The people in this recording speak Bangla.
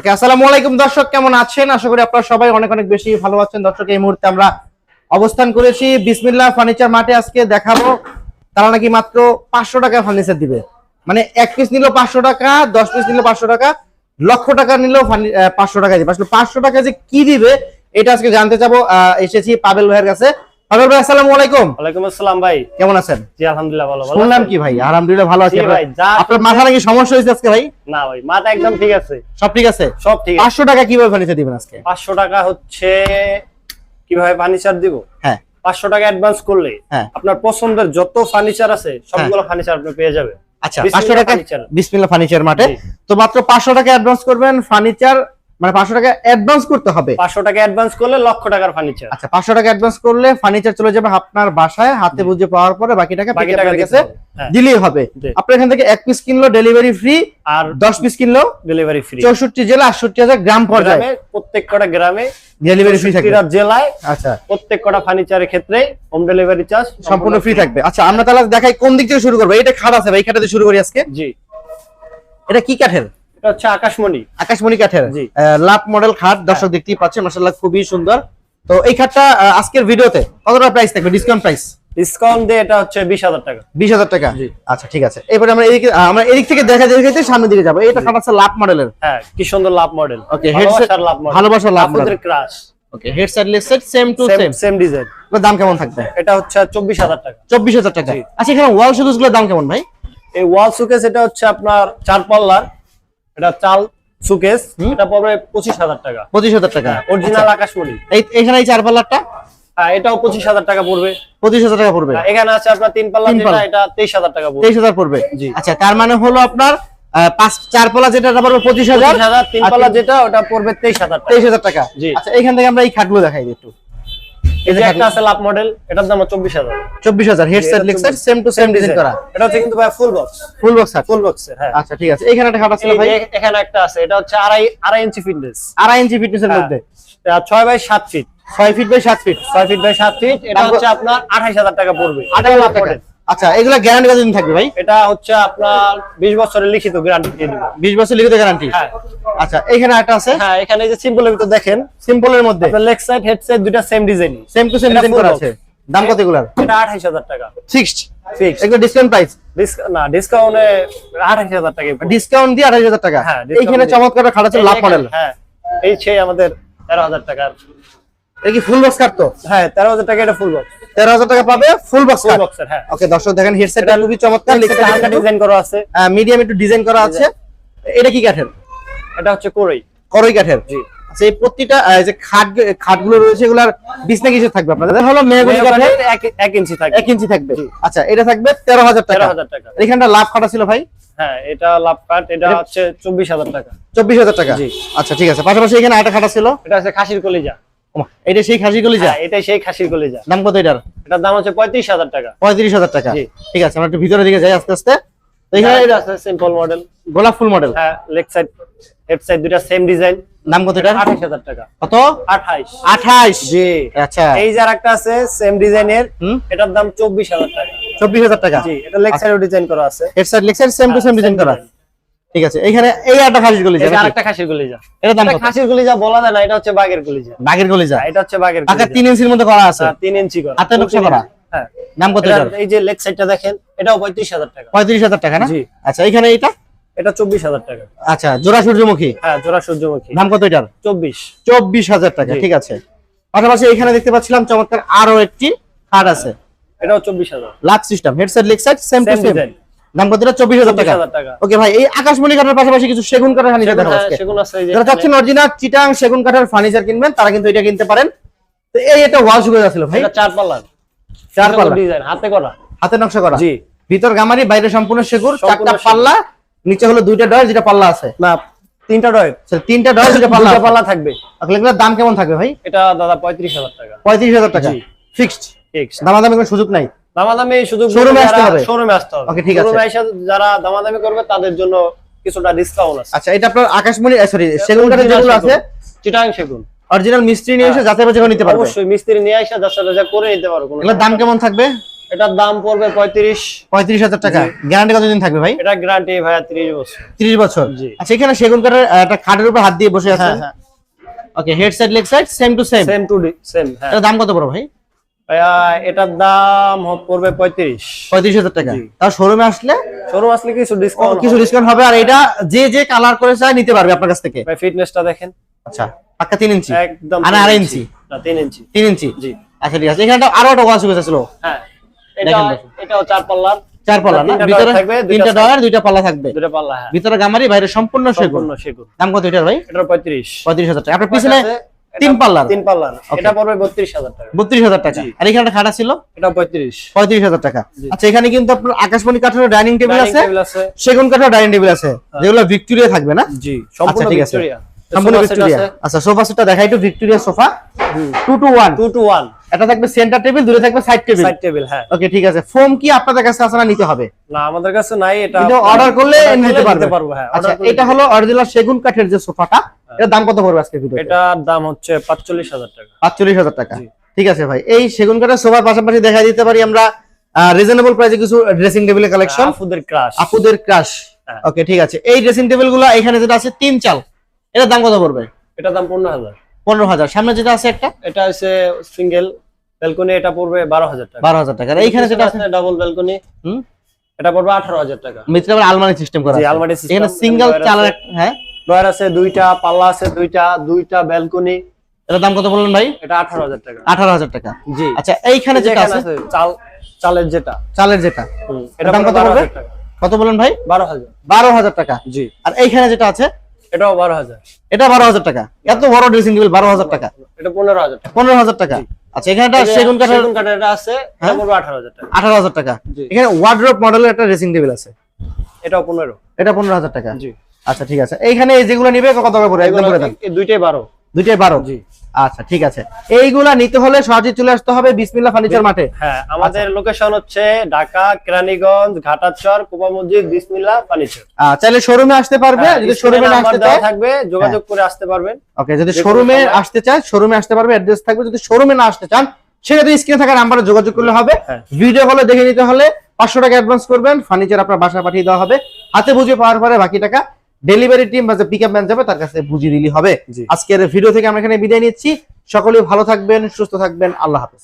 ওকে আসসালামু আলাইকুম দর্শক, কেমন আছেন? আশা করি আপনারা সবাই অনেক অনেক বেশি ভালো আছেন। দর্শক, এই মুহূর্তে আমরা অবস্থান করেছি বিসমিল্লাহ ফার্নিচার মাঠে। আজকে দেখাবো, তারা নাকি মাত্র পাঁচশো টাকা ফার্নিচার দিবে। মানে এক পিস নিল পাঁচশো টাকা, দশ পিস নিল পাঁচশো টাকা, লক্ষ টাকা নিলেও পাঁচশো টাকা দিবে আসলে পাঁচশো টাকা যে কি দিবে, এটা আজকে জানতে চাবো। এসেছি পাবেল ভাইয়ের কাছে। পাবেল ভাই আসসালামু আলাইকুম। ওয়ালাইকুম আসসালাম ভাই। কেমন আছেন? জি আলহামদুলিল্লাহ ভালো ভালো শুনলাম কি ভাই? আলহামদুলিল্লাহ ভালো আছি ভাই, আপনার মাথা নাকি সমস্যা হয়েছে আজকে ভাই? না ভাই মাথা একদম ঠিক আছে। সব ঠিক আছে? সব ঠিক আছে। পাঁচশো টাকা কীভাবে ফার্নিচার দিবেন আজকে? পাঁচশো টাকা হচ্ছে কীভাবে ফার্নিচার দিব? হ্যাঁ। পাঁচশো টাকা অ্যাডভান্স করলে হ্যাঁ। আপনার পছন্দের যত ফার্নিচার আছে সবগুলো ফার্নিচার আপনি পেয়ে যাবেন। আচ্ছা বিসমিল্লাহ পাঁচশো টাকা ফার্নিচার। বিসমিল্লা ফার্নিচার মাঠে। তো মাত্র পাঁচশো টাকা অ্যাডভান্স করবেন ফার্নিচার মানে পাঁচশো টাকা অ্যাডভান্স করতে হবে। পাঁচশো টাকা অ্যাডভান্স করলে লক্ষ টাকার ফার্নিচার আচ্ছা পাঁচশো টাকা অ্যাডভান্স করলে ফার্নিচার চলে যাবে আপনার বাসায় হাতে বুঝে পাওয়ার পরে বাকি টাকা বাকি টাকা কাছে হ্যাঁ। দিলেই হবে। জি। আপনার এখান থেকে এক পিস কিনলো ডেলিভারি ফ্রি আর দশ পিস কিনলো ডেলিভারি ফ্রি চৌষট্টি জেলা আটষট্টি হাজার গ্রাম পর্যায়ে। প্রত্যেক কটা গ্রামে ডেলিভারি ফ্রি থাকবে। জেলায় আচ্ছা। প্রত্যেক কটা ফার্নিচারের ক্ষেত্রে হোম ডেলিভারি চার্জ সম্পূর্ণ ফ্রি থাকবে। আচ্ছা আমরা তাহলে দেখাই কোন দিক থেকে শুরু করব। এটা খাট আছে ভাই খাটাতে শুরু করি আজকে। জি। এটা কি কাঠের? এটা হচ্ছে আকাশমণি। আকাশমণি কাঠের। লাভ মডেল খাট দর্শক দেখতেই পাচ্ছেন মাসাল্লাহ খুবই সুন্দর। তো এই খাটটা আজকের ভিডিওতে কতটা প্রাইস থাকবে? ডিসকাউন্ট প্রাইস ডিসকাউন্ট দিয়ে এটা হচ্ছে টাকা। আচ্ছা ঠিক আছে। এরপরে আমরা এদিকে আমরা এদিক থেকে দেখা দেখে সামনের দিকে যাব। এটা খাট আছে লাভ মডেলের। হ্যাঁ কি সুন্দর লাভ মডেল। ভালোবাসার love model. Love. Crush okay head side leg side same to same same design দাম কেমন থাকবে? এটা হচ্ছে চব্বিশ হাজার টাকা। চব্বিশ হাজার টাকা। আচ্ছা এখানে ওয়াল দাম কেমন ভাই? এই ওয়াল সুকেস এটা হচ্ছে আপনার চার পাল্লার। এটা চাল সুকেস এটা পড়বে পঁচিশ হাজার টাকা। পঁচিশ হাজার টাকা। অরিজিনাল আকাশমণি। এই এখানে এই চার পাল্লারটা? হ্যাঁ এটাও পঁচিশ হাজার টাকা পড়বে। পঁচিশ হাজার টাকা পড়বে। আর এখানে আছে আপনার তিন পাল্লা যেটা এটা তেইশ হাজার টাকা পড়বে। তেইশ হাজার পড়বে। জি। আচ্ছা তার মানে হলো আপনার পাঁচ চার পাল্লা যেটা পড়বে পঁচিশ হাজার। পঁচিশ হাজার তিন পাল্লা যেটা ওটা পড়বে তেইশ হাজার টাকা। তেইশ হাজার টাকা। জি। আচ্ছা এখান থেকে আমরা এই খাটগুলো দেখাই দিই একটু। এই যে একটা আছে লাভ মডেল এটার দাম চব্বিশ হাজার। চব্বিশ হাজার head side leg side same to same design করা। এটা হচ্ছে কিন্তু ভাই ফুল বক্স ফুল বক্স খাট ফুল বক্সের হ্যাঁ। আচ্ছা ঠিক আছে। এখানে একটা খাট আছে ভাই? এখানে একটা আছে। এটা হচ্ছে আড়াই আড়াই ইঞ্চি ফিটনেস আড়াই ইঞ্চি ফিটনেসের মধ্যে? ছয় বাই সাত ফিট ছয় ফিট বাই সাত ফিট ছয় ফিট বাই সাত ফিট এটা হচ্ছে আপনার আঠাইশ হাজার টাকা পড়বে। 28000 টাকা। আচ্ছা এগুলা গ্যারান্টি কতদিন থাকবে ভাই? এটা হচ্ছে আপনার বিশ বছরের লিখিত গ্যারান্টি দিয়ে দিবে। বিশ বছর লিখিত গ্যারান্টি হ্যাঁ। আচ্ছা এখানে একটা আছে? হ্যাঁ এখানে এই যে সিম্পলের ভিতর দেখেন সিম্পলের মধ্যে? আপনার লেগ সাইড হেড সাইড দুটা same design same to same design করা আছে। দাম কত এগুলার? এটা আঠাইশ হাজার টাকা। ফিক্সড ফিক্স এগুলো ডিসকাউন্ট প্রাইস না ডিসকাউন্টে আঠাইশ হাজার টাকা ডিসকাউন্ট দিয়ে আড়াই হাজার টাকা? হ্যাঁ, এইখানে চমৎকার একটা খাট আছে লাভ মডেল হ্যাঁ এই সেই আমাদের তেরো হাজার টাকার এটা কি ফুল বক্স হ্যাঁ তেরো হাজার টাকা এটা ফুল বক্স টাকা পাবে ফুল বক্স ফুল কাট হ্যাঁ। ওকে দর্শক দেখেন হেডসেটটা খুবই চমৎকার হালকা ডিজাইন করা আছে। মিডিয়াম একটু ডিজাইন করা আছে। এটা কি কাঠের? এটা হচ্ছে কোরেই করই কাঠের? জি। আচ্ছা এই প্রতিটা যে খাট খাটগুলো রয়েছে এগুলার বিছনা কিসের থাকবে আপনাদের? হলো মেহগনি কাঠের। ইঞ্চি থাকবে। ইঞ্চি থাকবে। আচ্ছা এটা থাকবে তেরো হাজার তেরো টাকা হাজার টাকা। এখানটা লাভ খাটা ছিল ভাই? হ্যাঁ এটা লাভ কাট এটা হচ্ছে চব্বিশ হাজার টাকা। চব্বিশ হাজার টাকা। জি। আচ্ছা ঠিক আছে। পাশাপাশি এখানে আটা খাটা ছিল? এটা হচ্ছে খাসির কলিজা। এটা সেই খাসিগুলি যা হ্যাঁ এটাই সেই খাসির কলিজা। দাম কত এটার? এটার দাম হচ্ছে পঁয়ত্রিশ হাজার টাকা। পঁয়ত্রিশ হাজার টাকা। ঠিক আছে আমরা একটু ভিতরের দিকে যাই আস্তে আস্তে। এখানে এটা আছে সিম্পল মডেল গোলাপ ফুল মডেল হ্যাঁ লেগ সাইড হেড সাইড দুটা সেম ডিজাইন দাম কত হাজার টাকা। কত? আঠাইশ। আঠাইশ। জি। আচ্ছা। এই যে একটা আছে সেম ডিজাইনের এটার দাম চব্বিশ হাজার টাকা। চব্বিশ হাজার টাকা? জি এটা লেগ সাইডও ডিজাইন করা আছে। Head side leg side same to same হ্যাঁ, ডিজাইন করা। design। ঠিক আছে এখানে এই একটা এই যা আরেকটা খাসির কলিজা। এটার দাম এটা কত? খাসির কলিজা বলা যায় না এটা হচ্ছে বাঘের কলিজা। বাঘের গলি যা হ্যাঁ, এটা হচ্ছে বাঘের পাকা কলিজা। তিন ইঞ্চির মধ্যে করা আছে? হ্যাঁ, তিন ইঞ্চি করা। হাতে নকশা করা? হ্যাঁ। দাম কত এটার? এই যে লেগ সাইডটা দেখেন এটাও পঁয়ত্রিশ হাজার টাকা। পঁয়ত্রিশ হাজার টাকা না। আচ্ছা এখানে এটা এটা চব্বিশ হাজার টাকা। আচ্ছা জোড়া সূর্যমুখী? হ্যাঁ জোড়া সূর্যমুখী। দাম কত এটার? চব্বিশ। চব্বিশ হাজার টাকা ঠিক আছে। পাশাপাশি এখানে দেখতে পাচ্ছিলাম চমৎকার আরও একটি খাট আছে। এটাও চব্বিশ হাজার। লাভ system headset leg side same to same. দাম কত? চব্বিশ হাজার টাকা। ওকে ভাই এই আকাশমণি কাঠের পাশাপাশি কিছু সেগুন কাঠের ফার্নিচার সেগুন দেখাবো হ্যাঁ, আজকে। সেগুন আছে এই যে যারা চাচ্ছেন অরিজিনাল চিটাং সেগুন কাঠের ফার্নিচার কিনবেন তারা কিন্তু এটা কিনতে পারেন। তো এই একটা ওয়াল শুকিয়ে যাচ্ছিল ভাই। চার পাল্লার চার পাল্লা ডিজাইন হাতে করা। হাতে নকশা করা। জি। ভিতর গামারি বাইরে সম্পূর্ণ সম্পূর্ণ চারটা পাল্লা নিচে হলো দুইটা ডয় যেটা পাল্লা আছে। না তিনটা ডয় আচ্ছা, তিনটা ডয় যেটা পাল্লা পাল্লা থাকবে। এগুলোর দাম কেমন থাকবে ভাই? এটা দাদা পঁয়ত্রিশ হাজার টাকা। পঁয়ত্রিশ হাজার টাকা। জি। ফিক্সড ঠিক দামাদামি কোনো সুযোগ নাই। দামাদামি শুধু এ আসতে হবে। শোরুমে আসতে হবে। Okay, ঠিক আছে। এ এসে যারা দামাদামি করবে তাদের জন্য কিছুটা ডিসকাউন্ট আছে। আচ্ছা এটা আপনার আকাশমণি সরি সেগুন কাঠের যেগুলো আছে? চিটাং সেগুন। অরিজিনাল মিস্ত্রি নিয়ে এসে যাচাই বাছাই করে নিতে পারবে? অবশ্যই মিস্ত্রি নিয়ে আসা যার সাথে যা করে নিতে পারো কোনো এগুলোর দাম কেমন থাকবে? এটার দাম পড়বে পঁয়ত্রিশ। পঁয়ত্রিশ হাজার টাকা। গ্যারান্টি কতদিন থাকবে ভাই? এটা গ্যারান্টি ভাইয়া ত্রিশ বছর। ত্রিশ বছর। আচ্ছা এখানে সেগুন কাঠের একটা খাটের উপর হাত দিয়ে বসে হ্যাঁ আছেন? হ্যাঁ। Okay head side leg side same to same same to same হ্যাঁ। এটার দাম কত বড় ভাই? এটার দাম পড়বে পঁয়ত্রিশ। পঁয়ত্রিশ হাজার টাকা। তার শোরুমে আসলে? শোরুম আসলে কিছু ডিসকাউন্ট কিছু ডিসকাউন্ট হবে আর এটা যে যে কালার করে চায় নিতে পারবে আপনার কাছ থেকে। ফিটনেসটা দেখেন। আচ্ছা পাক্কা তিন ইঞ্চি? একদম আর আড়াই ইঞ্চি। তিন ইঞ্চি। তিন ইঞ্চি? জি। আচ্ছা ঠিক আছে। এখানে আরও একটা ওয়াশ ছিল হ্যাঁ। এটাও চার পাল্লার। চার পাল্লা না? ভিতরে থাকবে, দুইটা তিনটা ডয়ার দুইটা পাল্লা থাকবে। পাল্লা হ্যাঁ। ভিতরে গামারি বাইরে সম্পূর্ণ দাম কত এটার ভাই? এটার টাকা। আপনার পিছনে তিন পাল্লার? তিন পাল্লার. এটা পড়বে বত্রিশ হাজার টাকা। বত্রিশ হাজার টাকা। আর এখানে একটা খাটা ছিল এটা পঁয়ত্রিশ। পঁয়ত্রিশ হাজার টাকা। আচ্ছা এখানে কিন্তু আপনার আকাশমণি কাঠের ডাইনিং টেবিল আছে। সেগুন কাঠের ডাইনিং টেবিল আছে। যেগুলো ভিক্টোরিয়া থাকবে না? জি সম্পূর্ণ ভিক্টোরিয়া। সম্পূর্ণ ভিক্টোরিয়া। আচ্ছা সোফা সেটটা দেখাই একটু। Victoria sofa two two one two two one এটা থাকবে সেন্টার টেবিল দূরে থাকবে সাইড টেবিল সাইড টেবিল হ্যাঁ। ওকে ঠিক আছে। ফোম কি আপনাদের কাছে আছে না নিতে হবে? না আমাদের কাছে নাই এটা কিন্তু অর্ডার করলে নিতে পারবে পারব হ্যাঁ আচ্ছা এটা হলো অরিজিনাল সেগুন কাঠের যে সোফাটা এটার দাম কত পড়বে আজকে ভিডিওতে এটার দাম হচ্ছে পাঁচচল্লিশ হাজার টাকা। পাঁচচল্লিশ হাজার টাকা। ঠিক আছে ভাই এই সেগুন কাঠের সোফার পাশাপাশি দেখা দিতে পারি আমরা রিজনেবল প্রাইসে কিছু ড্রেসিং টেবিলের কালেকশন আফুদের ক্রাশ আপুদের ক্রাশ। ওকে ঠিক আছে। এই ড্রেসিং টেবিলগুলো এখানে যেটা আছে তিন চাল। এটার দাম কত পড়বে? এটার দাম পনেরো হাজার। পনেরো হাজার। সামনে যেটা আছে একটা? এটা হচ্ছে সিঙ্গেল ব্যালকনি এটা পড়বে বারো হাজার টাকা। বারো হাজার টাকা। আর এইখানে যেটা আছে? ডাবল ব্যালকনি হুম? এটা পড়বে আঠারো হাজার টাকা। মিত্র আবার আলমারি সিস্টেম করা জি, আছে। আলমারি system, এখানে সিঙ্গেল চালের একটা- হ্যাঁ? ডয়ার আছে দুইটা পাল্লা আছে দুইটা দুইটা ব্যালকনি এটার দাম কত বললেন ভাই এটা আঠারো হাজার টাকা আঠারো হাজার টাকা জি আচ্ছা এইখানে যেটা আছে চাল চালের যেটা চালের যেটা এটা দাম কত টাকা কত বলেন ভাই বারো হাজার বারো হাজার টাকা জি আর এইখানে যেটা আছে এটাও বারো হাজার এটা বারো হাজার টাকা এত বড় ড্রেসিং টেবিল বারো হাজার টাকা এটা পনেরো হাজার টাকা পনেরো হাজার টাকা আচ্ছা এখানে একটা সেগুন কাঠের সেগুন কাঠের এটা আছে এটা হ্যাঁ? পড়বে আঠারো হাজার টাকা আঠারো হাজার টাকা। এখানে ওয়ার্ড্রপ মডেলের একটা ড্রেসিং টেবিল আছে এটাও পনেরো এটা পনেরো হাজার টাকা জি আচ্ছা ঠিক আছে। এইখানে এই যেগুলো নিবে কত টাকা পড়ে একদম করে দেন। দুইটাই বারো। দুইটাই বারো? জি। আচ্ছা ঠিক আছে। এইগুলা নিতে হলে সহজে চলে আসতে হবে বিসমিল্লা ফার্নিচার মাঠে। হ্যাঁ আমাদের আচ্ছা। লোকেশন হচ্ছে ঢাকা কেরানীগঞ্জ ঘাটাচর কোপা মসজিদ বিসমিল্লাহ ফার্নিচার। চাইলে শোরুমে আসতে পারবে হ্যাঁ, যদি শোরুমে না আসতে চায়। থাকবে যোগাযোগ করে আসতে পারবেন। ওকে যদি শোরুমে আসতে চায় শোরুমে আসতে পারবে অ্যাড্রেস থাকবে যদি শোরুমে না আসতে চান সেক্ষেত্রে স্ক্রিনে থাকা নাম্বারে যোগাযোগ করলে হবে। হ্যাঁ। ভিডিও হলে দেখে নিতে হলে পাঁচশো টাকা অ্যাডভান্স করবেন ফার্নিচার আপনার বাসা পাঠিয়ে দেওয়া হবে। হাতে বুঝে পাওয়ার পরে বাকি টাকা ডেলিভারি টিম বা যে পিক আপ ম্যান যাবে তার কাছে বুঝিয়ে দিলি হবে। আজকের ভিডিও থেকে আমরা এখানে বিদায় নিচ্ছি। সকলেই ভালো থাকবেন সুস্থ থাকবেন। আল্লাহ হাফেজ।